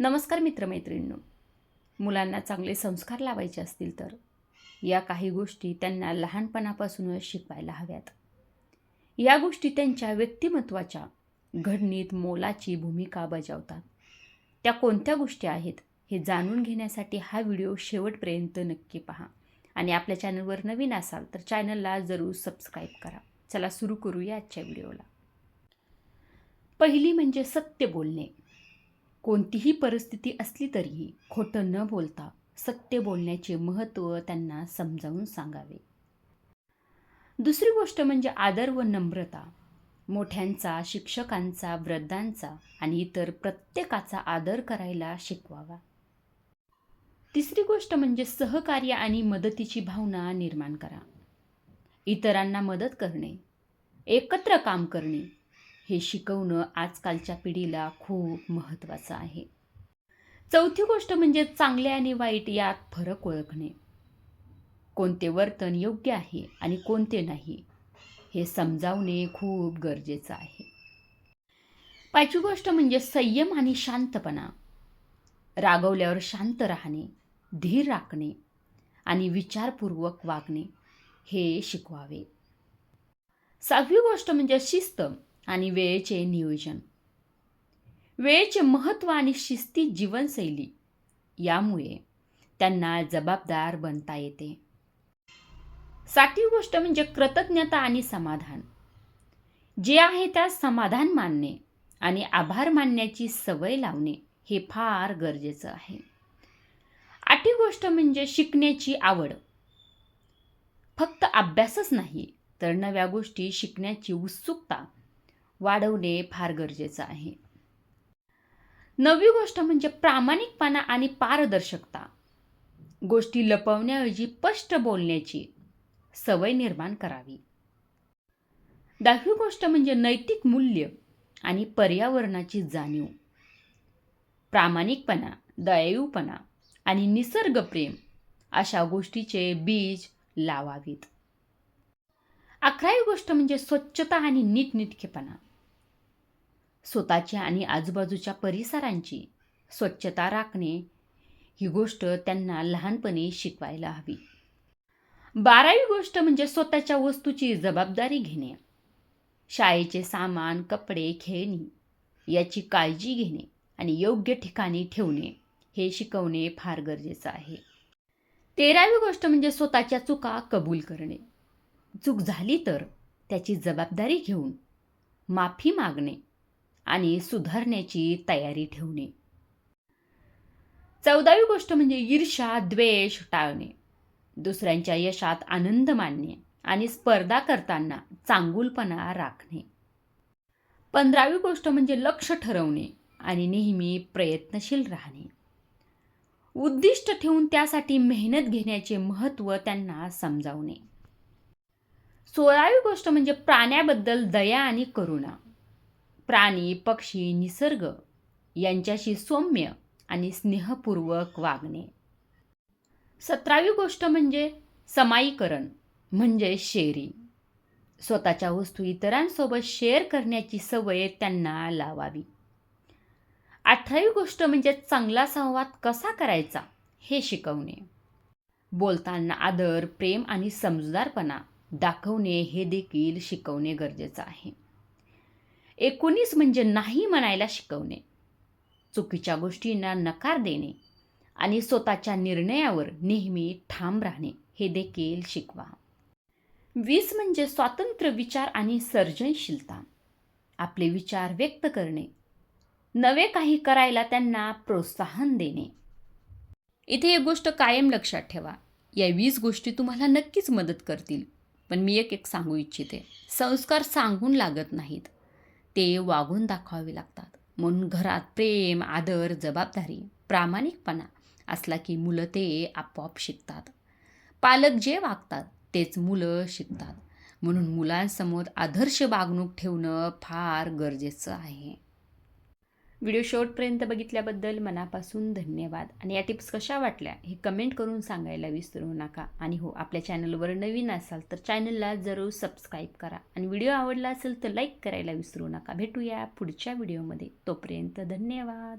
नमस्कार मित्रमैत्रिणींनो. मुलांना चांगले संस्कार लावायचे असतील तर या काही गोष्टी त्यांना लहानपणापासूनच शिकवायला हव्यात. या गोष्टी त्यांच्या व्यक्तिमत्वाच्या घडणीत मोलाची भूमिका बजावतात. त्या कोणत्या गोष्टी आहेत हे जाणून घेण्यासाठी हा व्हिडिओ शेवटपर्यंत नक्की पहा. आणि आपल्या चॅनलवर नवीन असाल तर चॅनलला जरूर सबस्क्राईब करा. चला सुरू करूया आजच्या व्हिडिओला. पहिली म्हणजे सत्य बोलणे. कोणतीही परिस्थिती असली तरीही खोटं न बोलता सत्य बोलण्याचे महत्त्व त्यांना समजावून सांगावे. दुसरी गोष्ट म्हणजे आदर व नम्रता. मोठ्यांचा शिक्षकांचा वृद्धांचा आणि इतर प्रत्येकाचा आदर करायला शिकवावा. तिसरी गोष्ट म्हणजे सहकार्य आणि मदतीची भावना निर्माण करा. इतरांना मदत करणे एकत्र काम करणे हे शिकवणं आजकालच्या पिढीला खूप महत्त्वाचं आहे. चौथी गोष्ट म्हणजे चांगले आणि वाईट यात फरक ओळखणे. कोणते वर्तन योग्य आहे आणि कोणते नाही हे समजावणे खूप गरजेचं आहे. पाचवी गोष्ट म्हणजे संयम आणि शांतपणा. रागवल्यावर शांत राहणे धीर राखणे आणि विचारपूर्वक वागणे हे शिकवावे. सहावी गोष्ट म्हणजे शिस्त. आणि वेळेचे नियोजन. वेळेचे महत्त्व आणि शिस्ती जीवनशैली यामुळे त्यांना जबाबदार बनता येते. सातवी गोष्ट म्हणजे कृतज्ञता आणि समाधान. जे आहे त्यात समाधान मानणे आणि आभार मानण्याची सवय लावणे हे फार गरजेचं आहे. आठवी गोष्ट म्हणजे शिकण्याची आवड. फक्त अभ्यासच नाही तर नव्या गोष्टी शिकण्याची उत्सुकता वाढवणे फार गरजेचं आहे. नवी गोष्ट म्हणजे प्रामाणिकपणा आणि पारदर्शकता. गोष्टी लपवण्याऐवजी स्पष्ट बोलण्याची सवय निर्माण करावी. दहावी गोष्ट म्हणजे नैतिक मूल्य आणि पर्यावरणाची जाणीव. प्रामाणिकपणा दयाळूपणा आणि निसर्गप्रेम अशा गोष्टीचे बीज लावावीत. अकरावी गोष्ट म्हणजे स्वच्छता आणि नीटनिटकेपणा. स्वतःच्या आणि आजूबाजूच्या परिसरांची स्वच्छता राखणे ही गोष्ट त्यांना लहानपणी शिकवायला हवी. बारावी गोष्ट म्हणजे स्वतःच्या वस्तूची जबाबदारी घेणे. शाळेचे सामान कपडे खेळणी याची काळजी घेणे आणि योग्य ठिकाणी ठेवणे हे शिकवणे फार गरजेचं आहे. तेरावी गोष्ट म्हणजे स्वतःच्या चुका कबूल करणे. चूक झाली तर त्याची जबाबदारी घेऊन माफी मागणे आणि सुधारण्याची तयारी ठेवणे. चौदावी गोष्ट म्हणजे ईर्षा द्वेष टाळणे. दुसऱ्यांच्या यशात आनंद मानणे आणि स्पर्धा करताना चांगुलपणा राखणे. पंधरावी गोष्ट म्हणजे लक्ष ठरवणे आणि नेहमी प्रयत्नशील राहणे. उद्दिष्ट ठेवून त्यासाठी मेहनत घेण्याचे महत्त्व त्यांना समजावणे. सोळावी गोष्ट म्हणजे प्राण्याबद्दल दया आणि करुणा. प्राणी पक्षी निसर्ग यांच्याशी सौम्य आणि स्नेहपूर्वक वागणे. सतरावी गोष्ट म्हणजे समायीकरण म्हणजे शेअरिंग स्वतःच्या वस्तू इतरांसोबत शेअर करण्याची सवय त्यांना लावावी. अठरावी गोष्ट म्हणजे चांगला संवाद कसा करायचा हे शिकवणे. बोलताना आदर प्रेम आणि समजदारपणा दाखवणे हे देखील शिकवणे गरजेचं आहे. एकोणीस म्हणजे नाही म्हणायला शिकवणे. चुकीच्या गोष्टींना नकार देणे आणि स्वतःच्या निर्णयावर नेहमी ठाम राहणे हे देखील शिकवा. वीस म्हणजे स्वातंत्र्य विचार आणि सर्जनशीलता. आपले विचार व्यक्त करणे. नवे काही करायला त्यांना प्रोत्साहन देणे. इथे एक गोष्ट कायम लक्षात ठेवा. या वीस गोष्टी तुम्हाला नक्कीच मदत करतील. पण मी एक एक सांगू इच्छिते. संस्कार सांगून लागत नाहीत. ते वागून दाखवावे लागतात. म्हणून घरात प्रेम आदर जबाबदारी प्रामाणिकपणा असला की मुलं ते आपोआप शिकतात. पालक जे वागतात तेच मुलं शिकतात. म्हणून मुलांसमोर आदर्श वागणूक ठेवणं फार गरजेचं आहे. व्हिडिओ शेवटपर्यंत बघितल्याबद्दल मनापासून धन्यवाद. आणि या टिप्स कशा वाटल्या हे कमेंट करून सांगायला विसरू नका. आणि हो आपल्या चॅनलवर नवीन असाल तर चॅनलला जरूर सबस्क्राईब करा. आणि व्हिडिओ आवडला असेल तर लाईक करायला विसरू नका. भेटूया पुढच्या व्हिडिओमध्ये. तोपर्यंत धन्यवाद.